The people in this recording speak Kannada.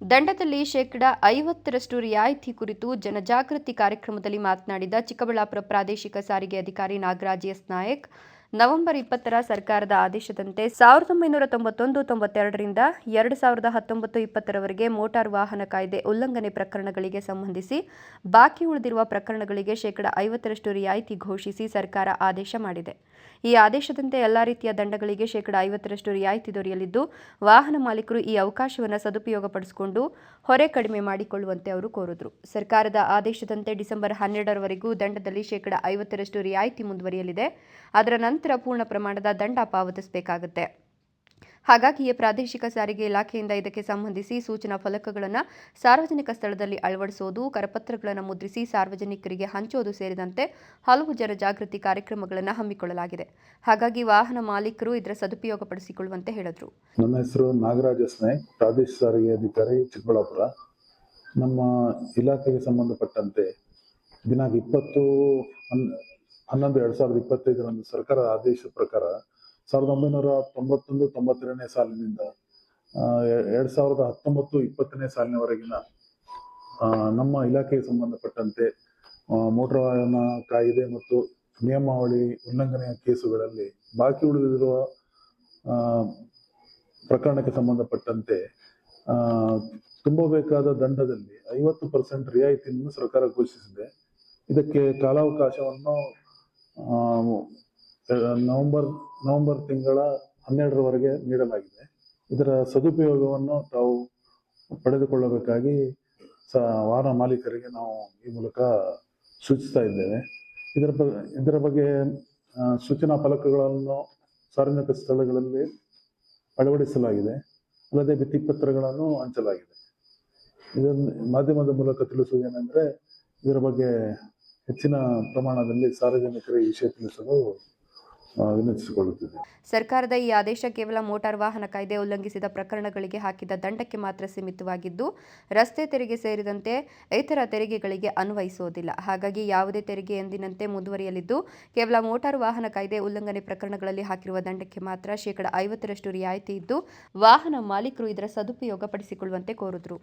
ದಂಡದಲ್ಲಿ ಶೇಕಡ ಐವತ್ತರಷ್ಟು ರಿಯಾಯಿತಿ ಕುರಿತು ಜನಜಾಗೃತಿ ಕಾರ್ಯಕ್ರಮದಲ್ಲಿ ಮಾತನಾಡಿದ ಚಿಕ್ಕಬಳ್ಳಾಪುರ ಪ್ರಾದೇಶಿಕ ಸಾರಿಗೆ ಅಧಿಕಾರಿ ನಾಗರಾಜ್ ಎಸ್ ನಾಯಕ್ ನವೆಂಬರ್ ಇಪ್ಪತ್ತರ ಸರ್ಕಾರದ ಆದೇಶದಂತೆ ಸಾವಿರದ ಒಂಬೈನೂರ ತೊಂಬತ್ತೊಂದು, ತೊಂಬತ್ತೆರಡರಿಂದ ಎರಡು ಸಾವಿರದ ಹತ್ತೊಂಬತ್ತು ಇಪ್ಪತ್ತರವರೆಗೆ ಮೋಟಾರ್ ವಾಹನ ಕಾಯ್ದೆ ಉಲ್ಲಂಘನೆ ಪ್ರಕರಣಗಳಿಗೆ ಸಂಬಂಧಿಸಿ ಬಾಕಿ ಉಳಿದಿರುವ ಪ್ರಕರಣಗಳಿಗೆ ಶೇಕಡ ಐವತ್ತರಷ್ಟು ರಿಯಾಯಿತಿ ಘೋಷಿಸಿ ಸರ್ಕಾರ ಆದೇಶ ಮಾಡಿದೆ. ಈ ಆದೇಶದಂತೆ ಎಲ್ಲಾ ರೀತಿಯ ದಂಡಗಳಿಗೆ ಶೇಕಡ ಐವತ್ತರಷ್ಟು ರಿಯಾಯಿತಿ ದೊರೆಯಲಿದ್ದು, ವಾಹನ ಮಾಲೀಕರು ಈ ಅವಕಾಶವನ್ನು ಸದುಪಯೋಗಪಡಿಸಿಕೊಂಡು ಹೊರೆ ಕಡಿಮೆ ಮಾಡಿಕೊಳ್ಳುವಂತೆ ಅವರು ಕೋರಿದರು. ಸರ್ಕಾರದ ಆದೇಶದಂತೆ ಡಿಸೆಂಬರ್ ಹನ್ನೆರಡರವರೆಗೂ ದಂಡದಲ್ಲಿ ಶೇಕಡ ಐವತ್ತರಷ್ಟು ರಿಯಾಯಿತಿ ಮುಂದುವರಿಯಲಿದೆ. ಅದರ ನಂತರ ಪೂರ್ಣ ಪ್ರಮಾಣದ ದಂಡ ಪಾವತಿಸಬೇಕಾಗುತ್ತೆ. ಹಾಗಾಗಿಯೇ ಪ್ರಾದೇಶಿಕ ಸಾರಿಗೆ ಇಲಾಖೆಯಿಂದ ಇದಕ್ಕೆ ಸಂಬಂಧಿಸಿ ಸೂಚನಾ ಫಲಕಗಳನ್ನು ಸಾರ್ವಜನಿಕ ಸ್ಥಳದಲ್ಲಿ ಅಳವಡಿಸೋದು, ಕರಪತ್ರಗಳನ್ನು ಮುದ್ರಿಸಿ ಸಾರ್ವಜನಿಕರಿಗೆ ಹಂಚೋದು ಸೇರಿದಂತೆ ಹಲವು ಜನಜಾಗೃತಿ ಕಾರ್ಯಕ್ರಮಗಳನ್ನು ಹಮ್ಮಿಕೊಳ್ಳಲಾಗಿದೆ. ಹಾಗಾಗಿ ವಾಹನ ಮಾಲೀಕರು ಇದರ ಸದುಪಯೋಗಪಡಿಸಿಕೊಳ್ಳುವಂತೆ ಹೇಳಿದರು. ನನ್ನ ಹೆಸರು ನಾಗರಾಜ ಪ್ರಾದೇಶಿಕ ಸಾರಿಗೆ ಅಧಿಕಾರಿ ಚಿಕ್ಕಬಳ್ಳಾಪುರ. ನಮ್ಮ ಇಲಾಖೆಗೆ ಸಂಬಂಧಪಟ್ಟಂತೆ ದಿನಾಂಕ ಇಪ್ಪತ್ತು ಹನ್ನೊಂದು ಎರಡ್ ಸಾವಿರದ ಇಪ್ಪತ್ತೈದರಂದು ಸರ್ಕಾರದ ಆದೇಶದ ಪ್ರಕಾರ ಸಾವಿರದ ಒಂಬೈನೂರ ತೊಂಬತ್ತೊಂದು, ತೊಂಬತ್ತೆರಡನೇ ಸಾಲಿನಿಂದ ಎರಡ್ ಸಾವಿರದ ಹತ್ತೊಂಬತ್ತು, ಇಪ್ಪತ್ತನೇ ಸಾಲಿನವರೆಗಿನ ನಮ್ಮ ಇಲಾಖೆಗೆ ಸಂಬಂಧಪಟ್ಟಂತೆ ಮೋಟಾರ್ ವಾಹನ ಕಾಯಿದೆ ಮತ್ತು ನಿಯಮಾವಳಿ ಉಲ್ಲಂಘನೆಯ ಕೇಸುಗಳಲ್ಲಿ ಬಾಕಿ ಉಳಿದಿರುವ ಪ್ರಕರಣಕ್ಕೆ ಸಂಬಂಧಪಟ್ಟಂತೆ ತುಂಬಬೇಕಾದ ದಂಡದಲ್ಲಿ ಐವತ್ತು ಪರ್ಸೆಂಟ್ ರಿಯಾಯಿತಿಯನ್ನು ಸರ್ಕಾರ ಘೋಷಿಸಿದೆ. ಇದಕ್ಕೆ ಕಾಲಾವಕಾಶವನ್ನು ನವೆಂಬರ್ ನವೆಂಬರ್ ತಿಂಗಳ ಹನ್ನೆರಡರವರೆಗೆ ನೀಡಲಾಗಿದೆ. ಇದರ ಸದುಪಯೋಗವನ್ನು ತಾವು ಪಡೆದುಕೊಳ್ಳಬೇಕಾಗಿ ಸ, ವಾಹನ ಮಾಲೀಕರಿಗೆ ನಾವು ಈ ಮೂಲಕ ಸೂಚಿಸ್ತಾ ಇದ್ದೇವೆ. ಇದರ ಬಗ್ಗೆ ಇದರ ಬಗ್ಗೆ ಸೂಚನಾ ಫಲಕಗಳನ್ನು ಸಾರ್ವಜನಿಕ ಸ್ಥಳಗಳಲ್ಲಿ ಅಳವಡಿಸಲಾಗಿದೆ. ಅಲ್ಲದೆ ಭಿತ್ತಿಪತ್ರಗಳನ್ನು ಹಂಚಲಾಗಿದೆ. ಇದನ್ನು ಮಾಧ್ಯಮದ ಮೂಲಕ ತಿಳಿಸುವುದೇನೆಂದರೆ ಇದರ ಬಗ್ಗೆ ಹೆಚ್ಚಿನ ಪ್ರಮಾಣದಲ್ಲಿ ಸಾರ್ವಜನಿಕರಿಗೆ ವಿಷಯ ತಿಳಿಸಲು ಸರ್ಕಾರದ ಈ ಆದೇಶ ಕೇವಲ ಮೋಟಾರ್ ವಾಹನ ಕಾಯ್ದೆ ಉಲ್ಲಂಘಿಸಿದ ಪ್ರಕರಣಗಳಿಗೆ ಹಾಕಿದ ದಂಡಕ್ಕೆ ಮಾತ್ರ ಸೀಮಿತವಾಗಿದ್ದು, ರಸ್ತೆ ತೆರಿಗೆ ಸೇರಿದಂತೆ ಇತರ ತೆರಿಗೆಗಳಿಗೆ ಅನ್ವಯಿಸುವುದಿಲ್ಲ. ಹಾಗಾಗಿ ಯಾವುದೇ ತೆರಿಗೆ ಎಂದಿನಂತೆ ಮುಂದುವರಿಯಲಿದ್ದು, ಕೇವಲ ಮೋಟಾರ್ ವಾಹನ ಕಾಯ್ದೆ ಉಲ್ಲಂಘನೆ ಪ್ರಕರಣಗಳಲ್ಲಿ ಹಾಕಿರುವ ದಂಡಕ್ಕೆ ಮಾತ್ರ ಶೇಕಡ ಐವತ್ತರಷ್ಟು ರಿಯಾಯಿತಿ ಇದ್ದು, ವಾಹನ ಮಾಲೀಕರು ಇದರ ಸದುಪಯೋಗ ಪಡಿಸಿಕೊಳ್ಳುವಂತೆ ಕೋರಿದರು.